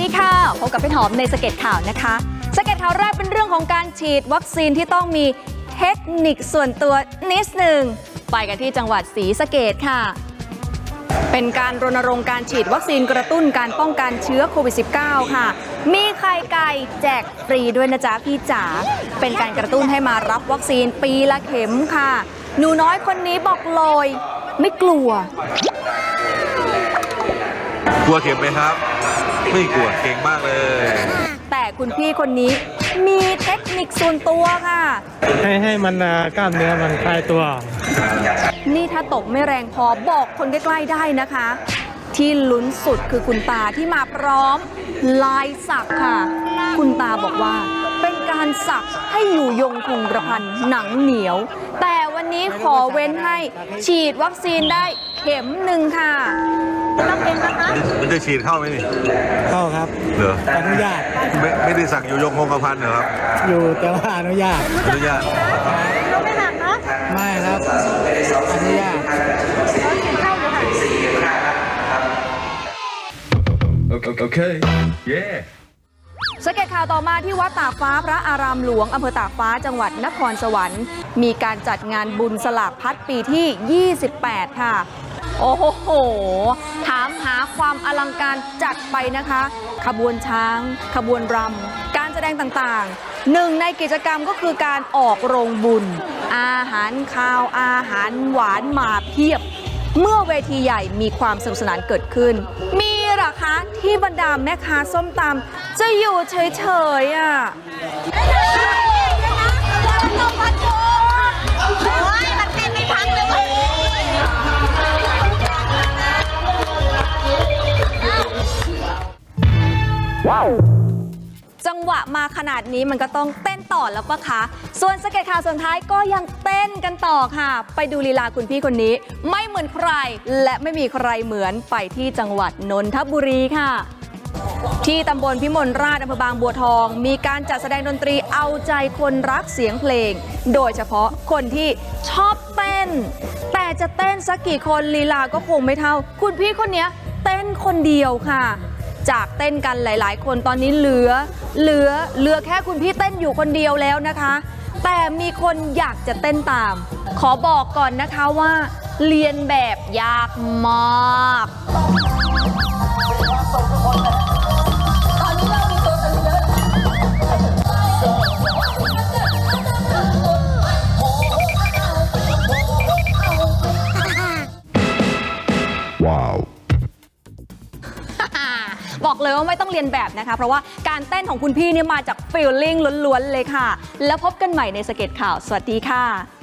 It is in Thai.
ดีค่ะพบกับพี่หอมในสเก็ตข่าวนะคะสเก็ตข่าวแรกเป็นเรื่องของการฉีดวัคซีนที่ต้องมีเทคนิคส่วนตัวนิดหนึ่งไปกันที่จังหวัดศรีสะเกดค่ะ เป็นการรณรงค์การฉีดวัคซีนกระตุ้นการป้องกันเชื้อโควิด -19 ค่ะ มีไข่ไก่แจกฟรีด้วยนะจ๊ะพี่จ๋า เป็นการกระตุ้นให้มารับวัคซีนปีละเข็มค่ะ หนูน้อยคนนี้บอกเลยไม่กลัว กลัวเข็มไหมครับ ไม่กลัวเก่งมากเลย แต่คุณพี่คนนี้มีเทคนิคส่วนตัวค่ะ ให้ให้มันอ่ากล้ามเนื้อมันคลายตัว นี่ถ้าตกไม่แรงพอบอกคนใกล้ๆได้นะคะ ที่ลุ้นสุดคือคุณตาที่มาพร้อม ลายสักค่ะ คุณตาบอกว่า เป็นการสักให้อยู่ยงคงกระพันหนังเหนียว แต่วั นนี้ขอเว้นให้ฉีดวัคซีนได้เข็มหนึ่งค่ะต้องเป็นนะคะมันจะฉีดเข้าไหมนี่เข้าครับเหรออนุญาตไม่ไม่ได้สั่งอยู่ยงคงกระพันเหรอครับ อยู่แต่ว่าอนุญาตอนุญาตไม่ครับอนุญาต Okay yeah สเก็ตข่าวต่อมาที่วัดตากฟ้าพระอารามหลวงอำเภอตากฟ้าจังหวัดนครสวรรค์ มีการจัดงานบุญสลากพัดปีที่ 28 ค่ะ โอ้โห ถามหาความอลังการจัดไปนะคะ ขบวนช้าง ขบวนรำ การแสดงต่างๆ หนึ่งในกิจกรรมก็คือการออกโรงบุญ อาหารข้าว อาหารหวานมาเพียบ เมื่อเวทีใหญ่มีความสนุกสนานเกิดขึ้น มี คะที่บรรดาแม่ค้าส้มตำจะอยู่เฉยๆอะ งหวะมาขนาดนี้มันก็ต้องเต้นต่อแล้วปะคะ ส่วนสเก็ตข่าวส่วนท้ายก็ยังเต้นกันต่อค่ะ ไปดูลีลาคุณพี่คนนี้ ไม่เหมือนใคร และไม่มีใครเหมือนไปที่จังหวัดนนทบุรีค่ะที่ตำบลพิมลราชอำเภอบางบัวทอง มีการจัดแสดงดนตรีเอาใจคนรักเสียงเพลง โดยเฉพาะคนที่ชอบเต้น แต่จะเต้นสักกี่คนลีลาก็คงไม่เท่า คุณพี่คนนี้เต้นคนเดียวค่ะ จากเต้นกันหลาย ๆ คนตอนนี้เหลือ เหลือเหลือแค่คุณพี่เต้นอยู่คนเดียวแล้วนะคะ แต่มีคนอยากจะเต้นตาม ขอบอกก่อนนะคะว่า เรียนแบบยากมากบอก เลยว่าไม่ต้องเรียนแบบนะคะ เพราะว่าการเต้นของคุณพี่เนี่ยมาจากฟีลลิ่งล้วนๆเลยค่ะ แล้วพบกันใหม่ในสเก็ตข่าว สวัสดีค่ะ